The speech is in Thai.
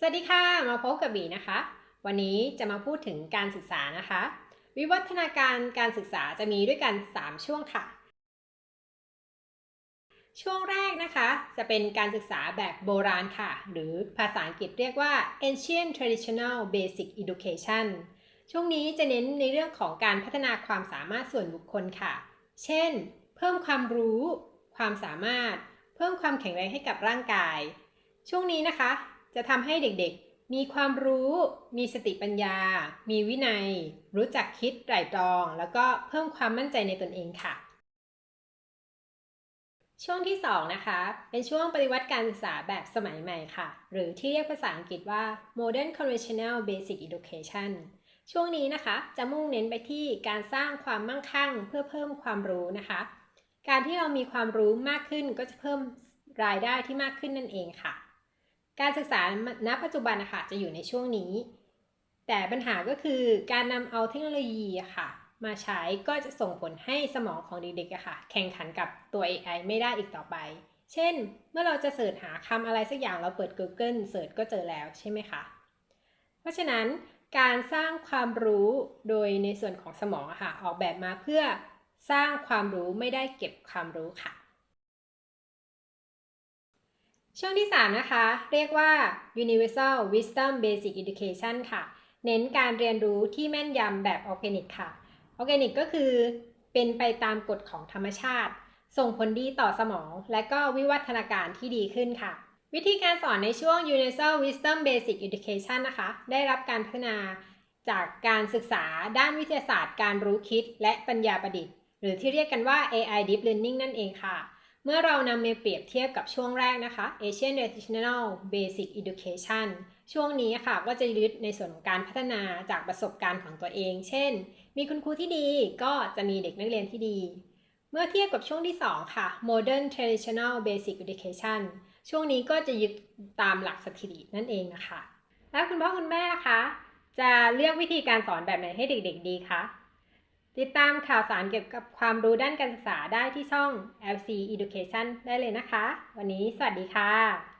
สวัสดีค่ะ มาพบกับบีนะคะ วันนี้จะมาพูดถึงการศึกษานะคะ วิวัฒนาการการศึกษาจะมีด้วยกัน 3 ช่วงค่ะ ช่วงแรกนะคะ จะเป็นการศึกษาแบบโบราณค่ะ หรือภาษาอังกฤษเรียกว่า ancient traditional basic education ช่วงนี้จะเน้นในเรื่องของการพัฒนาความสามารถส่วนบุคคลค่ะ เช่น เพิ่มความรู้ ความสามารถ เพิ่มความแข็งแรงให้กับร่างกาย ช่วงนี้นะคะ จะทำให้เด็กๆ มีความรู้ มีสติปัญญา มีวินัย รู้จักคิดไตร่ตรอง แล้วก็เพิ่มความมั่นใจในตนเองค่ะ ช่วงที่ 2 นะคะ เป็นช่วงปฏิวัติการศึกษาแบบสมัยใหม่ค่ะ หรือที่เรียกภาษาอังกฤษว่า Modern Conventional Basic Education ช่วงนี้นะคะจะมุ่งเน้นไปที่การสร้างความมั่งคั่งเพื่อเพิ่มความรู้นะคะ การที่เรามีความรู้มากขึ้นก็จะเพิ่มรายได้ที่มากขึ้นนั่นเองค่ะ การศึกษาณปัจจุบันนะคะจะอยู่ในช่วงนี้ แต่ปัญหาก็คือการนำเอาเทคโนโลยีค่ะ มาใช้ก็จะส่งผลให้สมองของเด็กๆค่ะ แข่งขันกับตัว AI ไม่ได้อีกต่อไป เช่น เมื่อเราจะเสิร์ชหาคำอะไรสักอย่างเราเปิด Google เสิร์ชก็เจอแล้วใช่ไหมคะ เพราะฉะนั้นการสร้างความรู้โดยในส่วนของสมองค่ะ ออกแบบมาเพื่อสร้างความรู้ไม่ได้เก็บความรู้ค่ะ ช่วงที่ 3 นะคะ เรียกว่า Universal Wisdom Basic Education ค่ะ เน้นการเรียนรู้ที่แม่นยำแบบออร์แกนิกค่ะออร์แกนิกก็คือเป็นไปตามกฎของธรรมชาติ ส่งผลดีต่อสมอง และก็วิวัฒนาการที่ดีขึ้นค่ะ วิธีการสอนในช่วง Universal Wisdom Basic Education นะคะ ได้รับการพัฒนาจากการศึกษาด้านวิทยาศาสตร์ การรู้คิดและปัญญาประดิษฐ์ หรือที่เรียกกันว่า AI Deep Learning นั่นเองค่ะ มื่อเรานำมาเปรียบเทียบกับช่วงแรกนะคะ Asian Traditional Basic Education ช่วงนี้ค่ะก็จะยึดในส่วนของการพัฒนาจากประสบการณ์ของตัวเอง เช่น มีคุณครูที่ดีก็จะมีเด็กนักเรียนที่ดี เมื่อเทียบกับช่วงที่ 2 ค่ะ Modern Traditional Basic Education ช่วงนี้ก็จะยึดตามหลักสถิตินั่นเองนะคะ แล้วคุณพ่อคุณแม่นะคะ จะเลือกวิธีการสอนแบบไหนให้เด็ก ๆ ดีคะ ติดตามข่าวสารเกี่ยวกับความรู้ด้านการศึกษาได้ที่ช่อง LC Education ได้เลยนะคะ วันนี้สวัสดีค่ะ